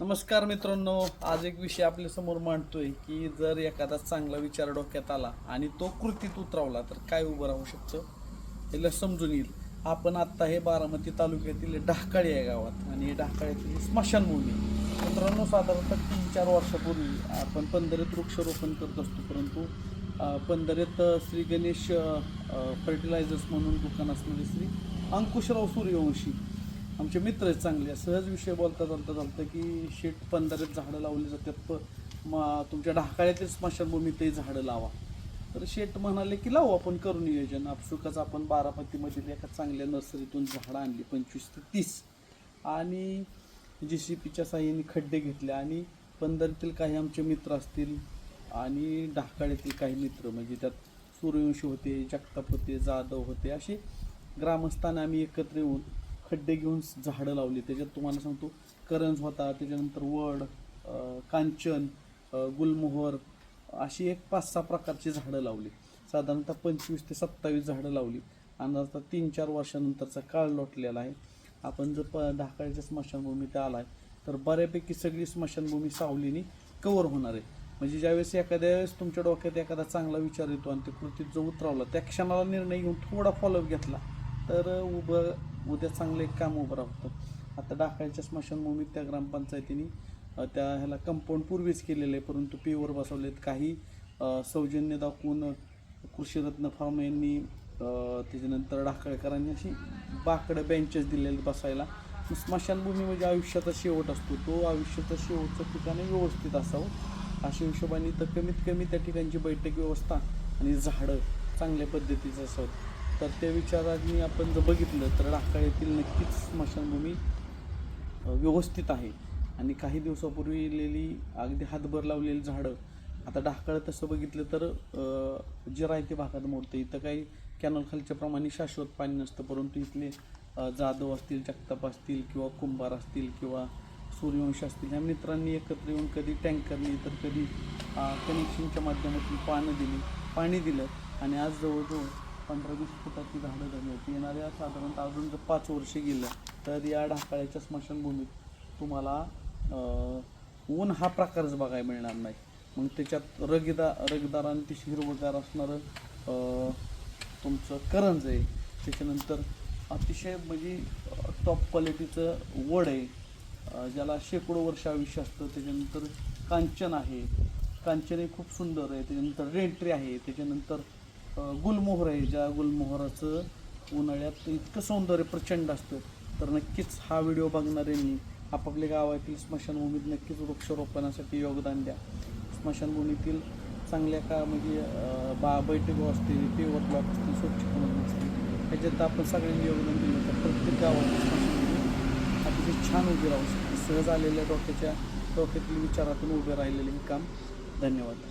नमस्कार मित्रांनो आज एक विषय आपल्यासमोर मांडतोय की जर एखादा चांगला विचार डोक्यात आला आणि तो कृतीत उतरवला तर काय उभं राहू शकतं? याला समजून येईल. आपण आत्ता हे बारामती तालुक्यातील ढाकाळी आहे गावात आणि ढाकाळ्यातील स्मशानभूमी मित्रांनो साधारणतः तीन चार वर्षापूर्वी आपण पंधरेत वृक्षारोपण करत असतो परंतु पंधरीत पंधरेत श्री गणेश फर्टिलायझर्स म्हणून दुकान असणारे श्री अंकुशराव सूर्यवंशी आमचे मित्र आहेत चांगले सहज विषय बोलता चालता चालतं की शेट पंधरात झाडं लावली जातात प म तुमच्या ढाकाळ्यातील स्मशानभूमीतही झाडं लावा. तर शेट म्हणाले की लावू आपण करू नियोजन. आपसुकच आपण बारामतीमधील एका चांगल्या नर्सरीतून झाडं आणली पंचवीस ते तीस. आणि जी सी पीच्या साह्याने खड्डे घेतले आणि पंधरातील काही आमचे मित्र असतील आणि ढाकाळ्यातील काही मित्र म्हणजे त्यात सूर्यवंशी होते जगताप होते जाधव होते असे ग्रामस्थान आम्ही एकत्र येऊन खड्डे घेऊन झाडं लावली. त्याच्यात तुम्हाला सांगतो करंज होता त्याच्यानंतर वड कांचन गुलमोहर अशी एक पाच सहा प्रकारची झाडं लावली. साधारणतः पंचवीस ते सत्तावीस झाडं लावली. आणि आता तीन चार वर्षानंतरचा काळ लोटलेला आहे. आपण जर प ढाकाळ्याच्या स्मशानभूमीत आलाय तर बऱ्यापैकी सगळी स्मशानभूमी सावलीने कवर होणार आहे. म्हणजे ज्यावेळेस एखाद्या वेळेस तुमच्या डोक्यात एखादा चांगला विचार येतो आणि ते कृतीत जो उतरवला त्या क्षणाला निर्णय घेऊन थोडा फॉलोअप घेतला तर उभं उद्या चांगलं एक काम उभं राहतं. आता डाकाळच्या स्मशानभूमीत त्या ग्रामपंचायतीने त्या ह्याला कंपाऊंड पूर्वीच केलेलं आहे परंतु पेवर बसवलेत. काही सौजन्य दाखवून कृषीरत्न फार्म यांनी त्याच्यानंतर डाकळकरांनी अशी बाकडं बेंचेस दिलेले बसायला. स्मशानभूमी म्हणजे आयुष्याचा शेवट असतो. तो आयुष्याचा शेवटचं ठिकाणी व्यवस्थित असावं. अशा हिशोबाने तर कमीत कमी त्या ठिकाणची बैठक व्यवस्था आणि झाडं चांगल्या पद्धतीचं असावं. तर त्या विचारांनी आपण जर बघितलं तर डाकाळ्यातील नक्कीच स्मशानभूमी व्यवस्थित आहे. आणि काही दिवसापूर्वी येलेली अगदी हातभर लावलेली झाडं आता ढाकळ तसं बघितलं तर जिरायती भागात मोडतं. इथं काही कॅनल खालच्या प्रमाणे शाश्वत पाणी नसतं परंतु इथले जाधव असतील जगताप असतील किंवा कुंभार असतील किंवा सूर्यवंश असतील ह्या मित्रांनी एकत्र येऊन कधी टँकरने तर कधी कनेक्शनच्या माध्यमातून पानं दिली पाणी दिलं. आणि आज जवळजवळ पंधरा वीस फुटाची झाडं झाली होती येणाऱ्या साधारणतः अजून जर पाच वर्षे गेलं तर या ढाकाळ्याच्या स्मशानभूमीत तुम्हाला ऊन हा प्रकारच बघायला मिळणार नाही. मग त्याच्यात रगदा रगदार आणि ते हिरवगार असणारं तुमचं करंज आहे. त्याच्यानंतर अतिशय म्हणजे टॉप क्वालिटीचं वड आहे. ज्याला शेकडो वर्ष आयुष्य असतं. त्याच्यानंतर कांचन आहे. कांचन हे खूप सुंदर आहे. त्याच्यानंतर रेंट्री आहे. त्याच्यानंतर गुलमोहर आहे ज्या गुलमोहराचं उन्हाळ्यात इतकं सौंदर्य प्रचंड असतं. तर नक्कीच हा व्हिडिओ बघणाऱ्यांनी आपापल्या गावातील स्मशानभूमीत नक्कीच वृक्षारोपणासाठी योगदान द्या. स्मशानभूमीतील चांगल्या का म्हणजे बा बैठक असतील पेवर ब्लॉक असतील स्वच्छ मोहीम असतील ह्याच्यात आपण सगळ्यांनी योगदान दिलं तर प्रत्येक गावातील स्मशानभूमी अतिशय छान उभी राहू शकते. सहज आलेल्या डोक्याच्या डोक्यातील विचारातून उभे राहिलेले हे काम. धन्यवाद.